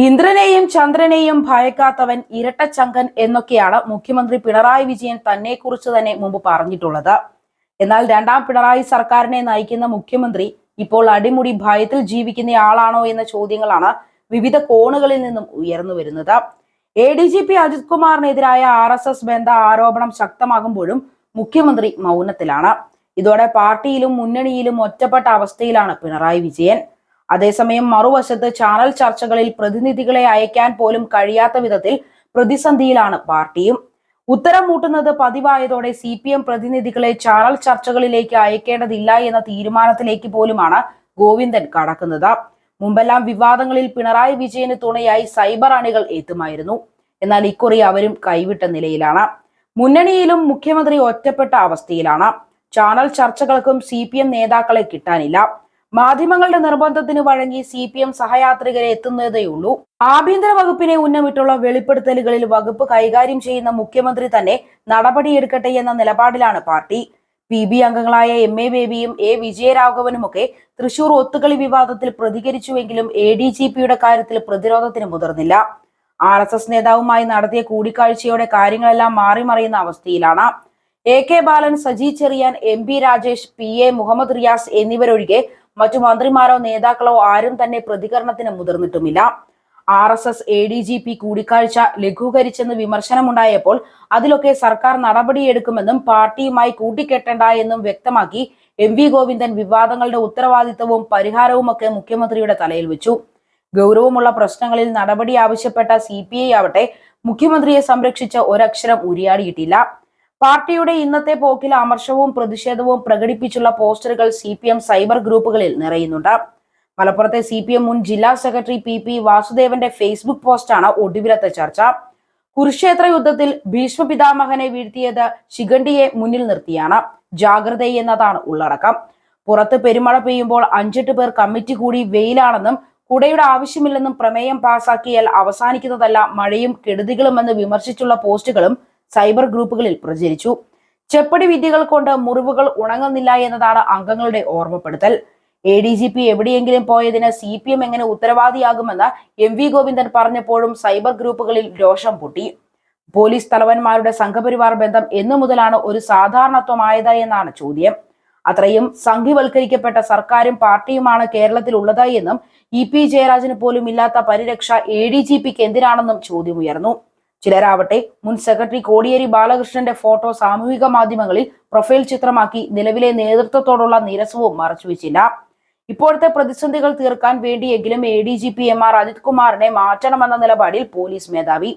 ഇന്ദ്രനെയും ചന്ദ്രനെയും ഭയക്കാത്തവൻ ഇരട്ടച്ചങ്കൻ എന്നൊക്കെയാണ് മുഖ്യമന്ത്രി പിണറായി വിജയൻ തന്നെ കുറിച്ച് തന്നെ മുമ്പ് പറഞ്ഞിട്ടുള്ളത്. എന്നാൽ രണ്ടാം പിണറായി സർക്കാരിനെ നയിക്കുന്ന മുഖ്യമന്ത്രി ഇപ്പോൾ അടിമുടി ഭയത്തിൽ ജീവിക്കുന്ന ആളാണോ എന്ന ചോദ്യങ്ങളാണ് വിവിധ കോണുകളിൽ നിന്നും ഉയർന്നു വരുന്നത്. A D G P Ajith കുമാറിനെതിരായ R S S ബന്ധ ആരോപണം ശക്തമാകുമ്പോഴും മുഖ്യമന്ത്രി മൗനത്തിലാണ്. ഇതോടെ പാർട്ടിയിലും മുന്നണിയിലും ഒറ്റപ്പെട്ട അവസ്ഥയിലാണ് പിണറായി വിജയൻ. അതേസമയം മറുവശത്ത് ചാനൽ ചർച്ചകളിൽ പ്രതിനിധികളെ അയക്കാൻ പോലും കഴിയാത്ത വിധത്തിൽ പ്രതിസന്ധിയിലാണ് പാർട്ടിയും. ഉത്തരം മൂട്ടുന്നത് പതിവായതോടെ സി പി എം പ്രതിനിധികളെ ചാനൽ ചർച്ചകളിലേക്ക് അയക്കേണ്ടതില്ല എന്ന തീരുമാനത്തിലേക്ക് പോലുമാണ് ഗോവിന്ദൻ കടക്കുന്നത്. മുമ്പെല്ലാം വിവാദങ്ങളിൽ പിണറായി വിജയന് തുണയായി സൈബർ അണികൾ എത്തുമായിരുന്നു എന്നാൽ ഇക്കുറി അവരും കൈവിട്ട നിലയിലാണ്. മുന്നണിയിലും മുഖ്യമന്ത്രി ഒറ്റപ്പെട്ട അവസ്ഥയിലാണ്. ചാനൽ ചർച്ചകൾക്കും സി നേതാക്കളെ കിട്ടാനില്ല. മാധ്യമങ്ങളുടെ നിർബന്ധത്തിന് വഴങ്ങി സി പി എം സഹയാത്രികരെ എത്തുന്നതേയുള്ളൂ ആഭ്യന്തര വകുപ്പിനെ ഉന്നമിട്ടുള്ള വെളിപ്പെടുത്തലുകളിൽ വകുപ്പ് കൈകാര്യം ചെയ്യുന്ന മുഖ്യമന്ത്രി തന്നെ നടപടിയെടുക്കട്ടെ എന്ന നിലപാടിലാണ് പാർട്ടി. പി ബി അംഗങ്ങളായ എം എ ബേബിയും എ വിജയരാഘവനുമൊക്കെ തൃശൂർ ഒത്തുകളി വിവാദത്തിൽ പ്രതികരിച്ചുവെങ്കിലും എ ഡി ജി പിയുടെ കാര്യത്തിൽ പ്രതിരോധത്തിന് മുതിർന്നില്ല. ആർ എസ് എസ് നേതാവുമായി നടത്തിയ കൂടിക്കാഴ്ചയോടെ കാര്യങ്ങളെല്ലാം മാറിമറിയുന്ന അവസ്ഥയിലാണ്. A K Balan Saji Cheriyan M P Rajesh P A Muhammad Riyas എന്നിവരൊഴികെ മറ്റു മന്ത്രിമാരോ നേതാക്കളോ ആരും തന്നെ പ്രതികരണത്തിന് മുതിർന്നിട്ടുമില്ല. R S S A D G P കൂടിക്കാഴ്ച ലഘൂകരിച്ചെന്ന് വിമർശനമുണ്ടായപ്പോൾ അതിലൊക്കെ സർക്കാർ നടപടിയെടുക്കുമെന്നും പാർട്ടിയുമായി കൂട്ടിക്കെട്ടണ്ട എന്നും വ്യക്തമാക്കി എം വി ഗോവിന്ദൻ വിവാദങ്ങളുടെ ഉത്തരവാദിത്തവും പരിഹാരവും ഒക്കെ മുഖ്യമന്ത്രിയുടെ തലയിൽ വെച്ചു. ഗൗരവമുള്ള പ്രശ്നങ്ങളിൽ നടപടി ആവശ്യപ്പെട്ട സി പി ഐ ആവട്ടെ മുഖ്യമന്ത്രിയെ സംരക്ഷിച്ച ഒരക്ഷരം ഉരിയാടിയിട്ടില്ല. പാർട്ടിയുടെ ഇന്നത്തെ പോക്കിൽ അമർഷവും പ്രതിഷേധവും പ്രകടിപ്പിച്ചുള്ള പോസ്റ്ററുകൾ സി പി എം സൈബർ ഗ്രൂപ്പുകളിൽ നിറയുന്നുണ്ട്. മലപ്പുറത്തെ സി പി എം മുൻ ജില്ലാ സെക്രട്ടറി പി പി വാസുദേവന്റെ ഫേസ്ബുക്ക് പോസ്റ്റാണ് ഒടുവിലത്തെ ചർച്ച. കുരുക്ഷേത്ര യുദ്ധത്തിൽ ഭീഷ്മ പിതാമഹനെ വീഴ്ത്തിയത് ശിഖണ്ഡിയെ മുന്നിൽ നിർത്തിയാണ്. ജാഗ്രത എന്നതാണ് ഉള്ളടക്കം. പുറത്ത് പെരുമഴ പെയ്യുമ്പോൾ അഞ്ചെട്ട് പേർ കമ്മിറ്റി കൂടി വെയിലാണെന്നും കുടയുടെ ആവശ്യമില്ലെന്നും പ്രമേയം പാസാക്കിയാൽ അവസാനിക്കുന്നതല്ല മഴയും കെടുതികളുമെന്ന് വിമർശിച്ചുള്ള പോസ്റ്റുകളും സൈബർ ഗ്രൂപ്പുകളിൽ പ്രചരിച്ചു. ചെപ്പടി വിദ്യകൾ കൊണ്ട് മുറിവുകൾ ഉണങ്ങുന്നില്ല എന്നതാണ് അംഗങ്ങളുടെ ഓർമ്മപ്പെടുത്തൽ. എ ഡി ജി പി എവിടെയെങ്കിലും പോയതിന് സി പി എം എങ്ങനെ ഉത്തരവാദിയാകുമെന്ന് എം വി ഗോവിന്ദൻ പറഞ്ഞപ്പോഴും സൈബർ ഗ്രൂപ്പുകളിൽ രോഷം പൊട്ടി. പോലീസ് തലവന്മാരുടെ സംഘപരിവാർ ബന്ധം എന്നു മുതലാണ് ഒരു സാധാരണത്വമായത് എന്നാണ് ചോദ്യം. അത്രയും സംഘിവൽക്കരിക്കപ്പെട്ട സർക്കാരും പാർട്ടിയുമാണ് കേരളത്തിൽ ഉള്ളത് എന്നും ഇ പി ജയരാജന് പോലും ഇല്ലാത്ത പരിരക്ഷ എ ഡി ജി പിക്ക് എന്തിനാണെന്നും ചോദ്യമുയർന്നു. ചിലരാവട്ടെ മുൻ സെക്രട്ടറി കോടിയേരി ബാലകൃഷ്ണന്റെ ഫോട്ടോ സാമൂഹിക മാധ്യമങ്ങളിൽ പ്രൊഫൈൽ ചിത്രമാക്കി നിലവിലെ നേതൃത്വത്തോടുള്ള നിരസവും മറച്ചുവെച്ചില്ല ഇപ്പോഴത്തെ പ്രതിസന്ധികൾ തീർക്കാൻ വേണ്ടിയെങ്കിലും A D G P M R Ajith കുമാറിനെ മാറ്റണമെന്ന നിലപാടിൽ പോലീസ് മേധാവി.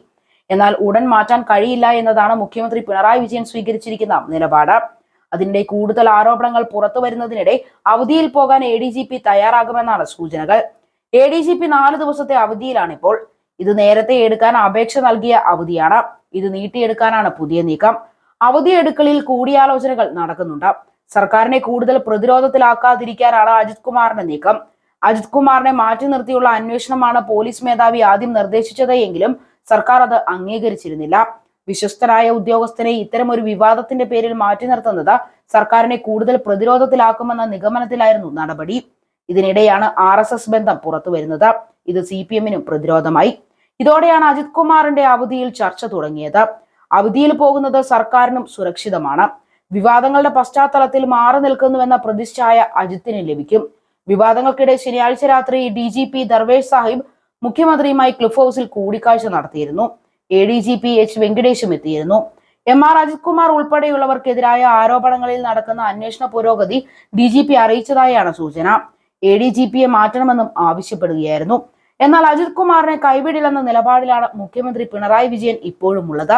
എന്നാൽ ഉടൻ മാറ്റാൻ കഴിയില്ല എന്നതാണ് മുഖ്യമന്ത്രി പിണറായി വിജയൻ സ്വീകരിച്ചിരിക്കുന്ന നിലപാട്. അതിനിടെ കൂടുതൽ ആരോപണങ്ങൾ പുറത്തു വരുന്നതിനിടെ അവധിയിൽ പോകാൻ എ ഡി ജി പി തയ്യാറാകുമെന്നാണ് സൂചനകൾ. എ ഡി ജി പി നാല് ദിവസത്തെ അവധിയിലാണ് ഇപ്പോൾ ഇത് നേരത്തെ എടുക്കാൻ അപേക്ഷ നൽകിയ അവധിയാണ്. ഇത് നീട്ടിയെടുക്കാനാണ് പുതിയ നീക്കം. അവധിയെടുക്കലിൽ കൂടിയാലോചനകൾ നടക്കുന്നുണ്ട്. സർക്കാരിനെ കൂടുതൽ പ്രതിരോധത്തിലാക്കാതിരിക്കാനാണ് അജിത് കുമാറിന്റെ നീക്കം. അജിത് കുമാറിനെ മാറ്റി നിർത്തിയുള്ള അന്വേഷണമാണ് പോലീസ് മേധാവി ആദ്യം നിർദ്ദേശിച്ചത് എങ്കിലും സർക്കാർ അത് അംഗീകരിച്ചിരുന്നില്ല. വിശ്വസ്തരായ ഉദ്യോഗസ്ഥനെ ഇത്തരം ഒരു വിവാദത്തിന്റെ പേരിൽ മാറ്റി നിർത്തുന്നത് സർക്കാരിനെ കൂടുതൽ പ്രതിരോധത്തിലാക്കുമെന്ന നിഗമനത്തിലായിരുന്നു നടപടി. ഇതിനിടെയാണ് ആർ ബന്ധം പുറത്തു വരുന്നത് ഇത് സി പി എമ്മിനും പ്രതിരോധമായി. ഇതോടെയാണ് അജിത് കുമാറിന്റെ അവധിയിൽ ചർച്ച തുടങ്ങിയത്. അവധിയിൽ പോകുന്നത് സർക്കാരിനും സുരക്ഷിതമാണ്. വിവാദങ്ങളുടെ പശ്ചാത്തലത്തിൽ മാറി നിൽക്കുന്നുവെന്ന പ്രതിഷ്ഠായ അജിത്തിന് ലഭിക്കും. വിവാദങ്ങൾക്കിടെ ശനിയാഴ്ച രാത്രി D G P Darvesh Sahib മുഖ്യമന്ത്രിയുമായി ക്ലിഫ് ഹൗസിൽ കൂടിക്കാഴ്ച നടത്തിയിരുന്നു. A D G P H വെങ്കടേഷും എത്തിയിരുന്നു. എം ആർ അജിത് കുമാർ ഉൾപ്പെടെയുള്ളവർക്കെതിരായ ആരോപണങ്ങളിൽ നടക്കുന്ന അന്വേഷണ പുരോഗതി ഡി ജി പി അറിയിച്ചതായാണ് സൂചന. എ ഡി ജി പിയെ മാറ്റണമെന്നും ആവശ്യപ്പെടുകയായിരുന്നു. എന്നാൽ അജിത് കുമാറിനെ കൈവിടില്ലെന്ന നിലപാടിലാണ് മുഖ്യമന്ത്രി പിണറായി വിജയൻ ഇപ്പോഴും ഉള്ളത്